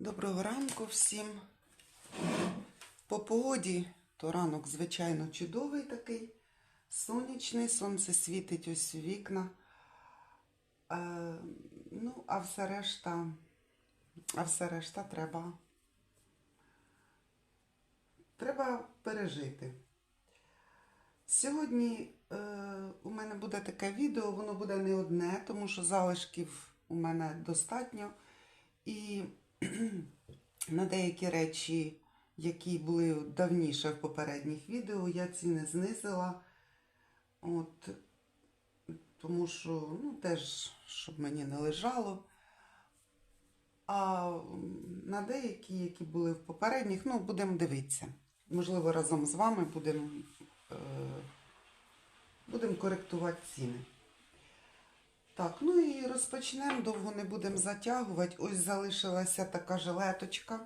Доброго ранку всім. По погоді, то ранок, звичайно, чудовий такий, сонячний, сонце світить ось у вікна. Е, ну, а все решта, а все решта треба. Треба пережити. Сьогодні е, у мене буде таке відео, воно буде не одне, тому що залишків у мене достатньо. І на деякі речі, які були давніше в попередніх відео, я ціни знизила. От, тому що, ну, теж, щоб мені не лежало. А на деякі, які були в попередніх, ну, будемо дивитися. Можливо, разом з вами будемо е, будем коректувати ціни. Так, ну і розпочнемо, довго не будемо затягувати. Ось залишилася така жилеточка.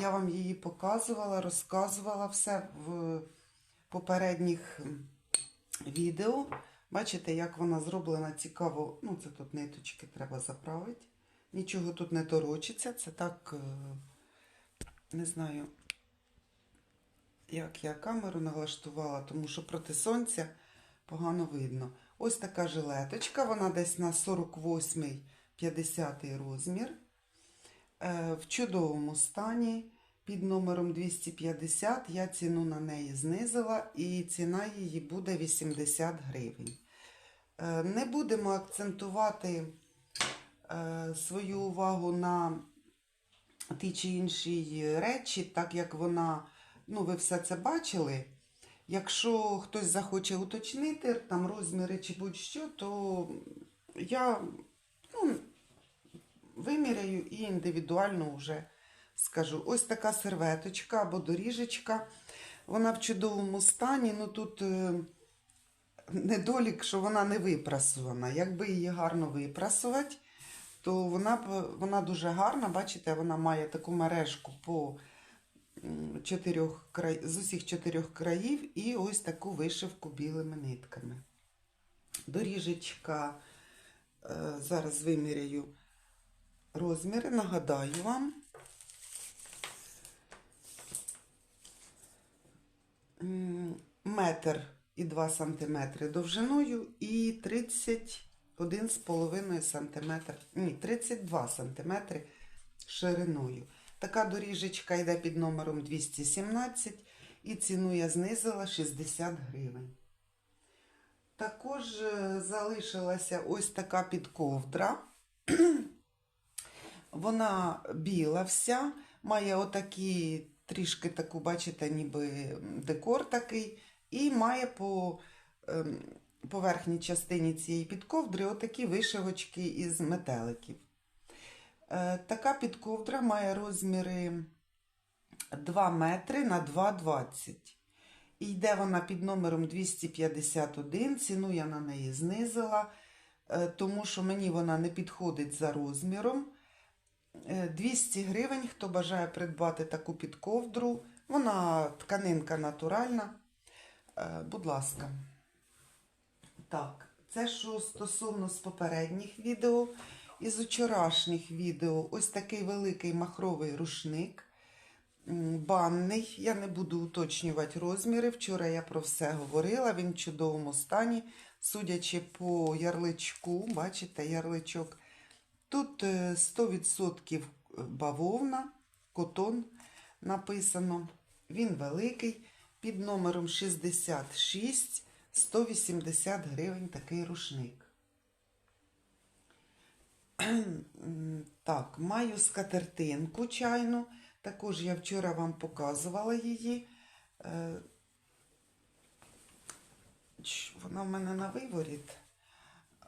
Я вам її показувала, розказувала все в попередніх відео. Бачите, як вона зроблена цікаво. Ну, це тут ниточки треба заправити. Нічого тут не торочиться. Це так, е, не знаю, як я камеру налаштувала, тому що проти сонця погано видно. Ось така жилеточка, вона десь на 48-50 розмір. Е, В чудовому стані під номером 250 я ціну на неї знизила і ціна її буде 80 гривень. Е, Не будемо акцентувати е, свою увагу на ті чи інші речі, так як вона, ну ви все це бачили. Якщо хтось захоче уточнити там розміри чи будь-що, то я ну, виміряю і індивідуально вже скажу. Ось така серветочка або доріжечка. Вона в чудовому стані. Ну тут е, недолік, що вона не випрасувана. Якби її гарно випрасувати, то вона, вона дуже гарна. Бачите, вона має таку мережку по чотирьох з усіх чотирьох країв і ось таку вишивку білими нитками. Доріжечка, е, зараз виміряю розміри, нагадаю вам. Метр і 2 сантиметри довжиною і 31,5 сантиметр, ні, 32 сантиметри шириною. Така доріжечка йде під номером 217 і ціну я знизила 60 гривень. Також е, залишилася ось така підковдра. Вона біла вся, має отакі, трішки таку, бачите, ніби декор такий, і має по ем, поверхній частині цієї підковдри отакі вишивочки із метеликів. Е, Така підковдра має розміри 2 метри на 2,20. І йде вона під номером 251. Ціну я на неї знизила, е, тому що мені вона не підходить за розміром. Е, 200 гривень, хто бажає придбати таку підковдру. Вона тканинка натуральна. Е, Будь ласка. Так, це що стосовно з попередніх відео. Із вчорашніх відео ось такий великий махровий рушник. Банний. Я не буду уточнювати розміри. Вчора я про все говорила. Він в чудовому стані. Судячи по ярличку, бачите, ярличок. Тут е, 100% бавовна, котон написано. Він великий. Під номером 66 180 гривень такий рушник. Так, маю скатертинку чайну. Також я вчора вам показувала її. Е, Вона в мене на виворіт.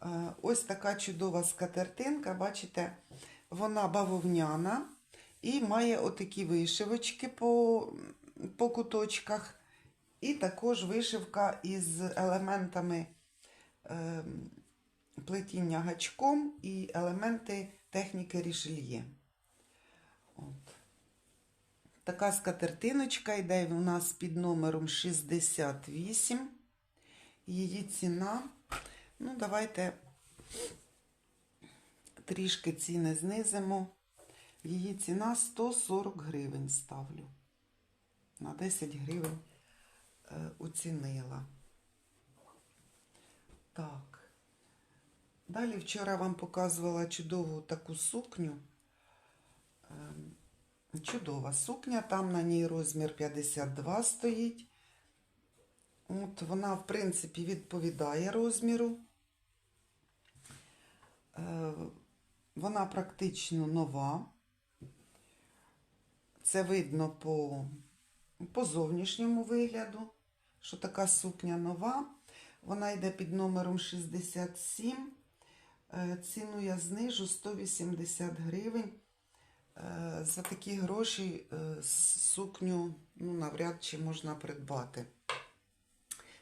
Е, Ось така чудова скатертинка, бачите, вона бавовняна і має отакі вишивочки по, по куточках. І також вишивка із елементами е, плетіння гачком і елементи техніки рішельє. От. Така скатертиночка йде у нас під номером 68. Її ціна. Ну, давайте трішки ціни знизимо. Її ціна 140 гривень ставлю. На 10 гривень е, оцінила. Так. Далі вчора вам показувала чудову таку сукню. Ем, Чудова сукня, там на ній розмір 52 стоїть. От вона, в принципі, відповідає розміру. Е, Вона практично нова. Це видно по, по зовнішньому вигляду, що така сукня нова. Вона йде під номером 67. Е, Ціну я знижу 180 гривень. Е, За такі гроші е, сукню ну, навряд чи можна придбати.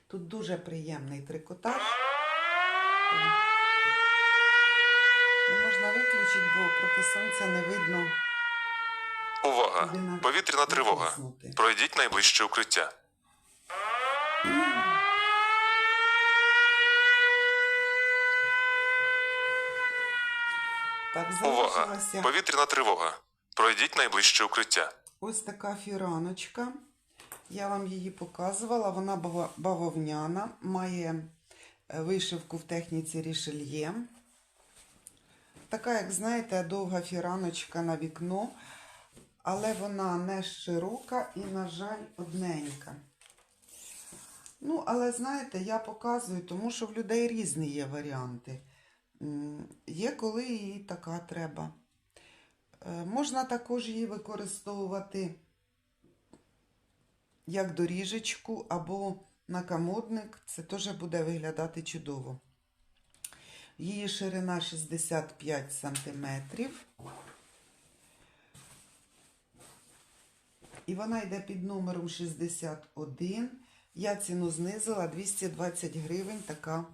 Тут дуже приємний трикотаж. Не можна виключити, бо проти сонця не видно. Увага! Повітряна тривога. Пройдіть найближче укриття. Так, Увага! залишилася Повітряна тривога. Пройдіть найближче укриття. ось така фіраночка. Я вам її показувала. Вона бава- бавовняна, має е, вишивку в техніці рішельє. Така, як знаєте, довга фіраночка на вікно, але вона не широка і, на жаль, одненька. Ну, але знаєте, я показую, тому що в людей різні є варіанти. М, Є коли і така треба. Е, Можна також її використовувати як доріжечку або накамодник. Це теж буде виглядати чудово. Її ширина 65 см. І вона йде під номером 61. Я ціну знизила 220 гривень така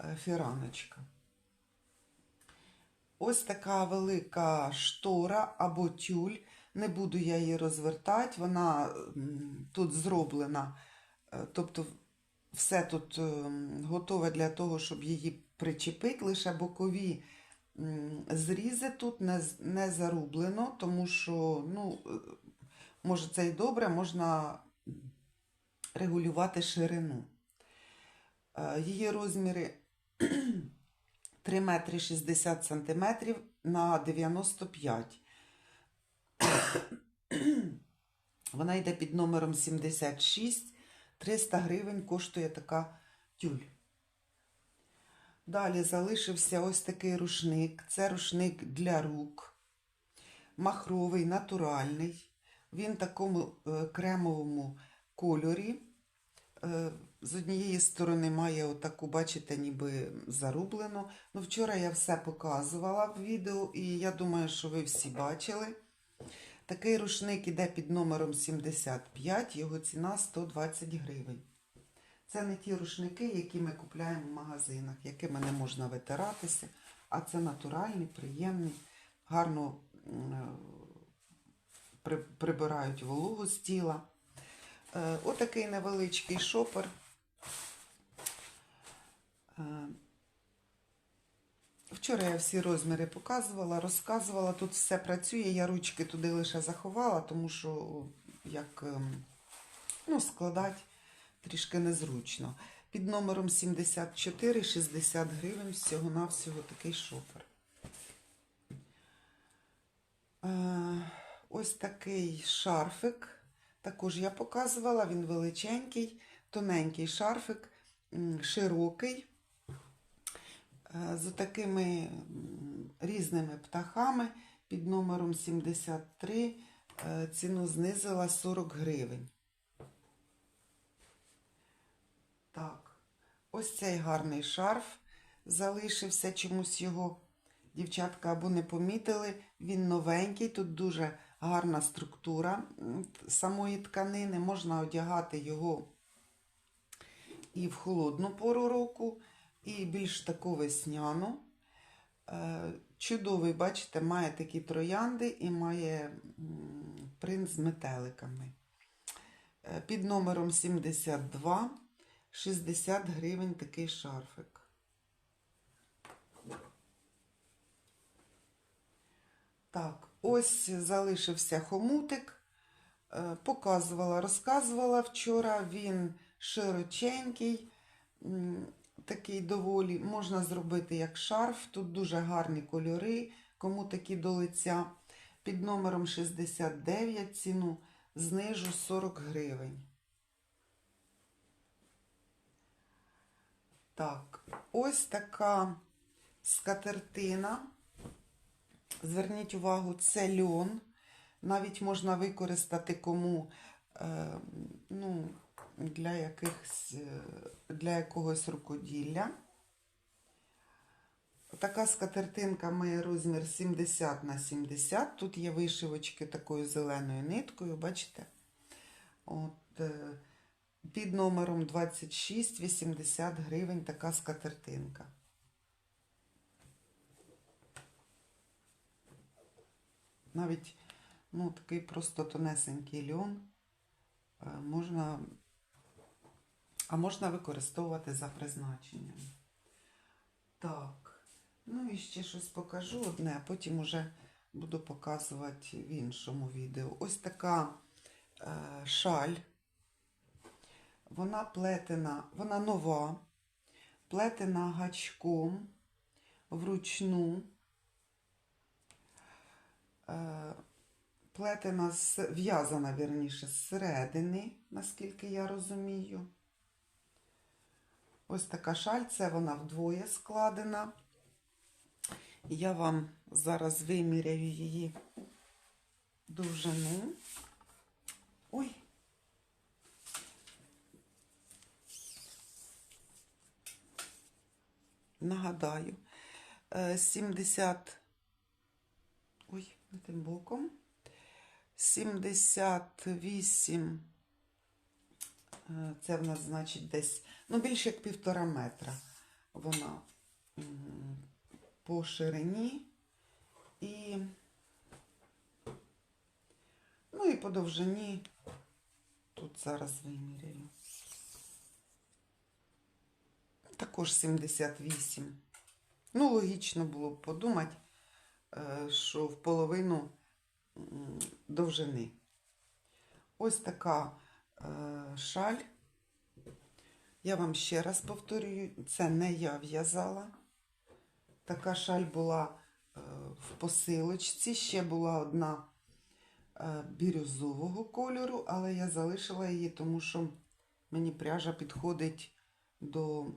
е, фіраночка. Ось така велика штора або тюль. Не буду я її розвертати. Вона тут зроблена. е, Тобто все тут ем, готове для того, щоб її причепити. Лише бокові зрізи тут не, не зарублено, тому що, ну, е, може, це і добре, можна регулювати ширину. Е, Її розміри 3 метри 60 сантиметрів на 95. Вона йде під номером 76. 300 гривень коштує така тюль. Далі залишився ось такий рушник. Це рушник для рук. Махровий, натуральний. Він в такому е, кремовому кольорі. З однієї сторони має отаку, бачите, ніби зарублено. Ну, вчора я все показувала в відео, і я думаю, що ви всі бачили. Такий рушник іде під номером 75, його ціна 120 гривень. Це не ті рушники, які ми купляємо в магазинах, якими не можна витиратися, а це натуральний, приємний, гарно е, при- прибирають вологу з тіла. Е, Отакий невеличкий шопер. Вчора я всі розміри показувала, розказувала. Тут все працює. Я ручки туди лише заховала, тому що як ем, ну, складати трішки незручно. Під номером 74 60 гривень всього-навсього такий шопер. Е, Ось такий шарфик. Також я показувала, він величенький, тоненький шарфик, широкий, е, з такими різними птахами під номером 73. е, Ціну знизила 40 гривень. Так, ось цей гарний шарф залишився, чомусь його дівчатка або не помітили. Він новенький, тут дуже гарна структура самої тканини. Можна одягати його і в холодну пору року, і більш таку весняну. Е, Чудовий, бачите, має такі троянди і має принт з метеликами. Е, Під номером 72 60 гривень такий шарфик. Так, Ось залишився хомутик. Е, Показувала, розказувала вчора. Він широченький, такий доволі. Можна зробити як шарф. Тут дуже гарні кольори, кому такі до лиця. Під номером 69 ціну знижу 40 гривень. Так, ось така скатертина. Зверніть увагу, це льон. Навіть можна використати кому е, ну, для, якихось, е, для якогось рукоділля. Така скатертинка має розмір 70 на 70. Тут є вишивочки такою зеленою ниткою, бачите? От, е, під номером 26 80 гривень така скатертинка. Навіть ну, такий просто тонесенький льон е, можна, а можна використовувати за призначенням. Так, ну і ще щось покажу одне, а потім уже буду показувати в іншому відео. Ось така е, шаль. Вона плетена, вона нова, плетена гачком вручну. Е, плетена в'язана, вірніше, зсередини, наскільки я розумію. Ось така шаль, це вона вдвоє складена. Я вам зараз виміряю її довжину. Ой. Нагадаю, е, 70. Ой, не тим боком. 78. Е, Це в нас значить десь, ну, більше як півтора метра. Вона по ширині і, ну і по довжині. Тут зараз виміряю. Також 78. Ну, логічно було б подумати, е, що в половину довжини. Ось така шаль. Я вам ще раз повторюю, це не я в'язала. Така шаль була е, в посилочці. Ще була одна е, бірюзового кольору, але я залишила її, тому що мені пряжа підходить до,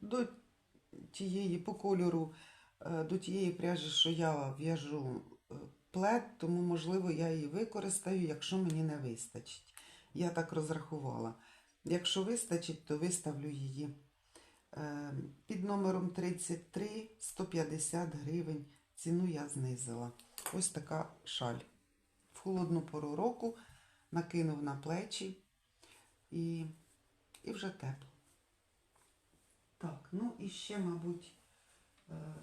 до тієї по кольору, е, до тієї пряжі, що я в'яжу е, плед, тому, можливо, я її використаю, якщо мені не вистачить. Я так розрахувала. Якщо вистачить, то виставлю її е, під номером 33 150 гривень. Ціну я знизила. Ось така шаль. В холодну пору року накинув на плечі і, і вже тепло. Так, ну і ще, мабуть, е,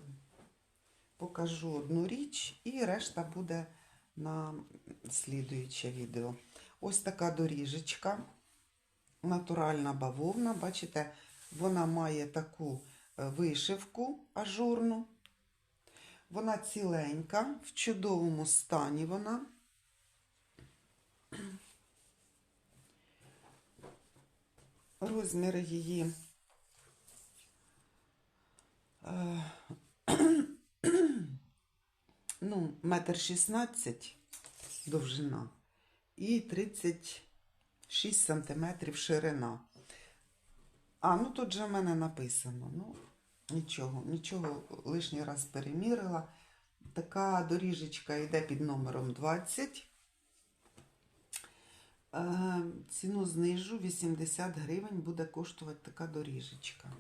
покажу одну річ, і решта буде на слідуюче відео. Ось така доріжечка, натуральна бавовна. Бачите, вона має таку е, вишивку ажурну. Вона ціленька, в чудовому стані вона. Розміри її е, ну, метр шістнадцять довжина і 36 сантиметрів ширина. А, ну тут же в мене написано. Ну, нічого, нічого лишній раз перемірила. Така доріжечка йде під номером 20. Е, ціну знижу 80 гривень буде коштувати така доріжечка.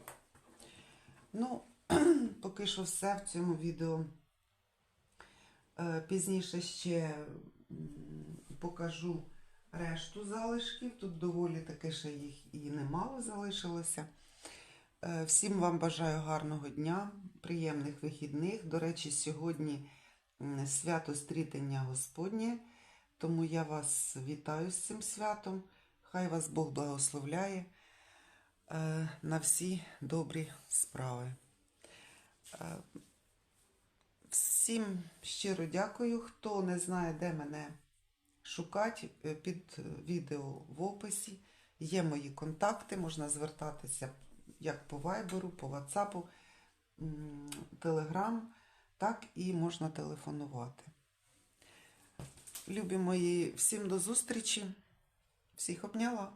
Ну, поки що все в цьому відео. Е, Пізніше ще покажу решту залишків. Тут доволі таки ще їх і немало залишилося. Е, Всім вам бажаю гарного дня, приємних вихідних. До речі, сьогодні свято стрітення Господнє, тому я вас вітаю з цим святом. Хай вас Бог благословляє е, на всі добрі справи. Вс- Всім щиро дякую. Хто не знає, де мене шукати, е, під е, відео в описі є мої контакти, можна звертатися як по вайберу, по ватсапу, телеграм, так і можна телефонувати. Любі мої, всім до зустрічі. Всіх обняла.